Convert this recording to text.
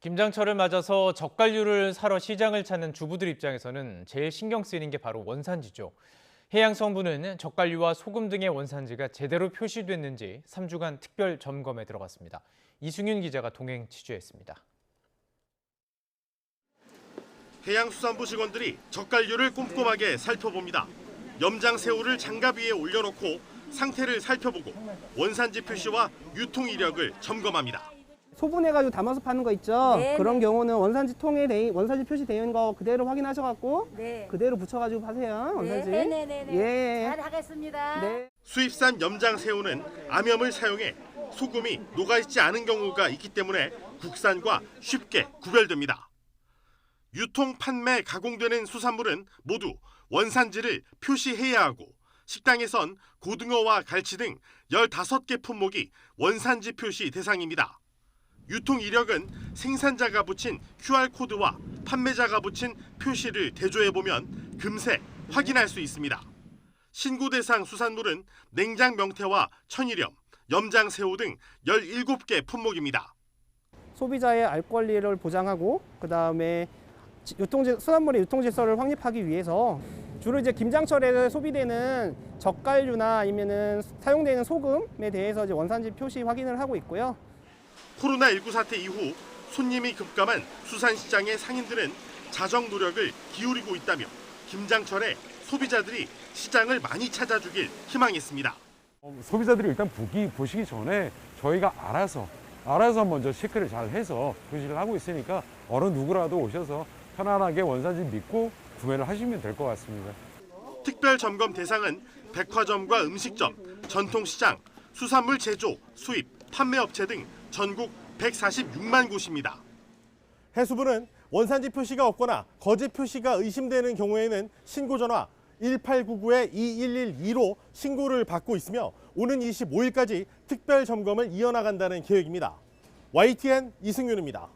김장철을 맞아서 젓갈류를 사러 시장을 찾는 주부들 입장에서는 제일 신경 쓰이는 게 바로 원산지죠. 해양 성분은 젓갈류와 소금 등의 원산지가 제대로 표시됐는지 3주간 특별 점검에 들어갔습니다. 이승윤 기자가 동행 취재했습니다. 해양수산부 직원들이 젓갈류를 꼼꼼하게 살펴봅니다. 염장 새우를 장갑 위에 올려놓고 상태를 살펴보고 원산지 표시와 유통 이력을 점검합니다. 소분해가지고 담아서 파는 거 있죠? 네, 그런 네. 경우는 원산지 통에 돼, 원산지 표시되어 있는 거 그대로 확인하셔갖고 네. 그대로 붙여가지고 파세요. 원산지. 네, 네, 네, 네. 예. 잘 하겠습니다. 네. 수입산 염장 새우는 암염을 사용해 소금이 녹아있지 않은 경우가 있기 때문에 국산과 쉽게 구별됩니다. 유통, 판매, 가공되는 수산물은 모두 원산지를 표시해야 하고 식당에선 고등어와 갈치 등 15개 품목이 원산지 표시 대상입니다. 유통 이력은 생산자가 붙인 QR코드와 판매자가 붙인 표시를 대조해 보면 금세 확인할 수 있습니다. 신고 대상 수산물은 냉장 명태와 천일염, 염장 새우 등 17개 품목입니다. 소비자의 알 권리를 보장하고 그 다음에 유통질 수산물의 유통 질서를 확립하기 위해서 주로 이제 김장철에 소비되는 젓갈류나 아니면은 사용되는 소금에 대해서 이제 원산지 표시 확인을 하고 있고요. 코로나19 사태 이후 손님이 급감한 수산시장의 상인들은 자정 노력을 기울이고 있다며 김장철에 소비자들이 시장을 많이 찾아주길 희망했습니다. 어, 소비자들이 일단 보기, 보시기 전에 저희가 알아서 알아서 먼저 체크를 잘 해서 표시를 하고 있으니까 어느 누구라도 오셔서 편안하게 원산지 믿고 구매를 하시면 될 것 같습니다. 특별 점검 대상은 백화점과 음식점, 전통시장, 수산물 제조, 수입, 판매업체 등 전국 146만 곳입니다. 해수부는 원산지 표시가 없거나 거짓 표시가 의심되는 경우에는 신고 전화 1899-2112로 신고를 받고 있으며 오는 25일까지 특별 점검을 이어나간다는 계획입니다. YTN 이승윤입니다.